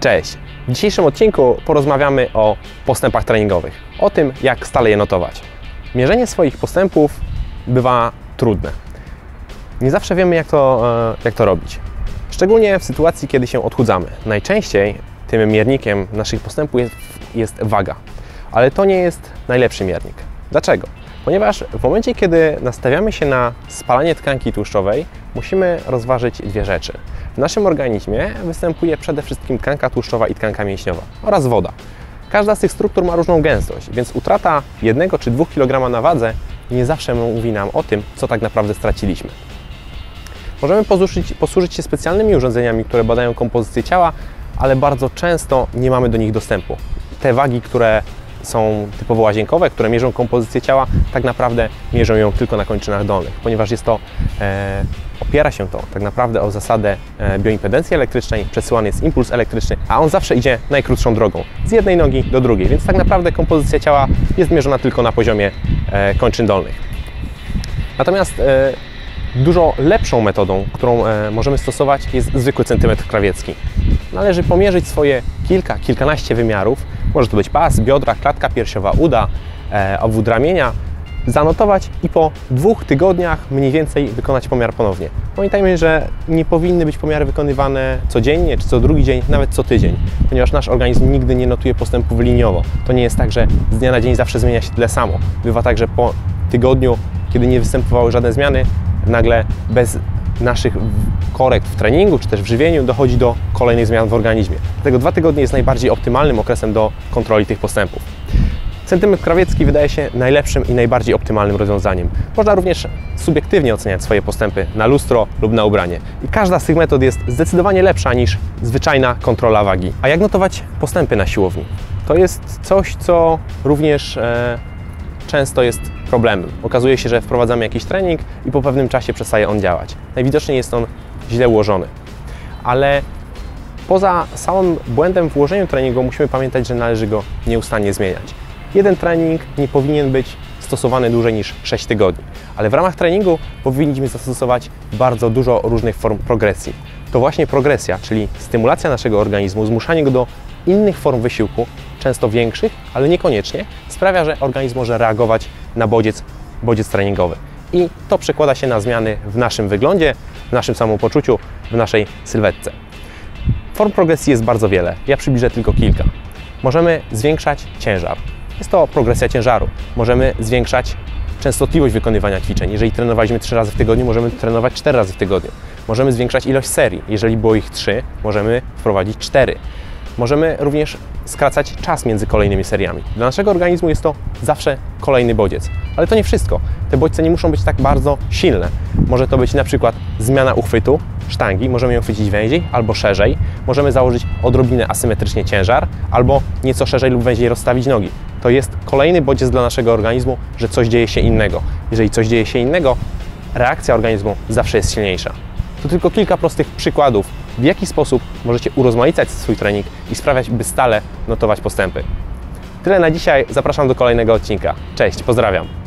Cześć! W dzisiejszym odcinku porozmawiamy o postępach treningowych, o tym, jak stale je notować. Mierzenie swoich postępów bywa trudne. Nie zawsze wiemy, jak to, e, jak to robić. Szczególnie w sytuacji, kiedy się odchudzamy. Najczęściej tym miernikiem naszych postępów jest, jest waga, ale to nie jest najlepszy miernik. Dlaczego? Ponieważ w momencie, kiedy nastawiamy się na spalanie tkanki tłuszczowej, musimy rozważyć dwie rzeczy. W naszym organizmie występuje przede wszystkim tkanka tłuszczowa i tkanka mięśniowa oraz woda. Każda z tych struktur ma różną gęstość, więc utrata 1 czy 2 kg na wadze nie zawsze mówi nam o tym, co tak naprawdę straciliśmy. Możemy posłużyć, posłużyć się specjalnymi urządzeniami, które badają kompozycję ciała, ale bardzo często nie mamy do nich dostępu. Te wagi, które są typowo łazienkowe, które mierzą kompozycję ciała, tak naprawdę mierzą ją tylko na kończynach dolnych, ponieważ jest to, e, opiera się to tak naprawdę o zasadę e, bioimpedencji elektrycznej, przesyłany jest impuls elektryczny, a on zawsze idzie najkrótszą drogą, z jednej nogi do drugiej, więc tak naprawdę kompozycja ciała jest mierzona tylko na poziomie e, kończyn dolnych. Natomiast e, Dużo lepszą metodą, którą e, możemy stosować, jest zwykły centymetr krawiecki. Należy pomierzyć swoje kilka, kilkanaście wymiarów. Może to być pas, biodra, klatka piersiowa, uda, e, obwód ramienia. Zanotować i po dwóch tygodniach mniej więcej wykonać pomiar ponownie. Pamiętajmy, że nie powinny być pomiary wykonywane codziennie, czy co drugi dzień, nawet co tydzień, ponieważ nasz organizm nigdy nie notuje postępów liniowo. To nie jest tak, że z dnia na dzień zawsze zmienia się tyle samo. Bywa tak, że po tygodniu, kiedy nie występowały żadne zmiany, nagle bez naszych korekt w treningu czy też w żywieniu dochodzi do kolejnych zmian w organizmie. Dlatego dwa tygodnie jest najbardziej optymalnym okresem do kontroli tych postępów. Centymetr krawiecki wydaje się najlepszym i najbardziej optymalnym rozwiązaniem. Można również subiektywnie oceniać swoje postępy na lustro lub na ubranie. I każda z tych metod jest zdecydowanie lepsza niż zwyczajna kontrola wagi. A jak notować postępy na siłowni? To jest coś, co również e, często jest problemem. Okazuje się, że wprowadzamy jakiś trening i po pewnym czasie przestaje on działać. Najwidoczniej jest on źle ułożony. Ale poza samym błędem w ułożeniu treningu musimy pamiętać, że należy go nieustannie zmieniać. Jeden trening nie powinien być stosowany dłużej niż 6 tygodni, ale w ramach treningu powinniśmy zastosować bardzo dużo różnych form progresji. To właśnie progresja, czyli stymulacja naszego organizmu, zmuszanie go do innych form wysiłku, często większych, ale niekoniecznie, sprawia, że organizm może reagować na bodziec, bodziec treningowy. I to przekłada się na zmiany w naszym wyglądzie, w naszym samopoczuciu, w naszej sylwetce. Form progresji jest bardzo wiele. Ja przybliżę tylko kilka. Możemy zwiększać ciężar. Jest to progresja ciężaru. Możemy zwiększać częstotliwość wykonywania ćwiczeń. Jeżeli trenowaliśmy 3 razy w tygodniu, możemy trenować 4 razy w tygodniu. Możemy zwiększać ilość serii. Jeżeli było ich 3, możemy wprowadzić 4. Możemy również skracać czas między kolejnymi seriami. Dla naszego organizmu jest to zawsze kolejny bodziec. Ale to nie wszystko. Te bodźce nie muszą być tak bardzo silne. Może to być na przykład zmiana uchwytu sztangi, możemy ją chwycić węziej albo szerzej. Możemy założyć odrobinę asymetrycznie ciężar albo nieco szerzej lub węziej rozstawić nogi. To jest kolejny bodziec dla naszego organizmu, że coś dzieje się innego. Jeżeli coś dzieje się innego, reakcja organizmu zawsze jest silniejsza. To tylko kilka prostych przykładów, w jaki sposób możecie urozmaicać swój trening i sprawiać, by stale notować postępy. Tyle na dzisiaj, zapraszam do kolejnego odcinka. Cześć, pozdrawiam.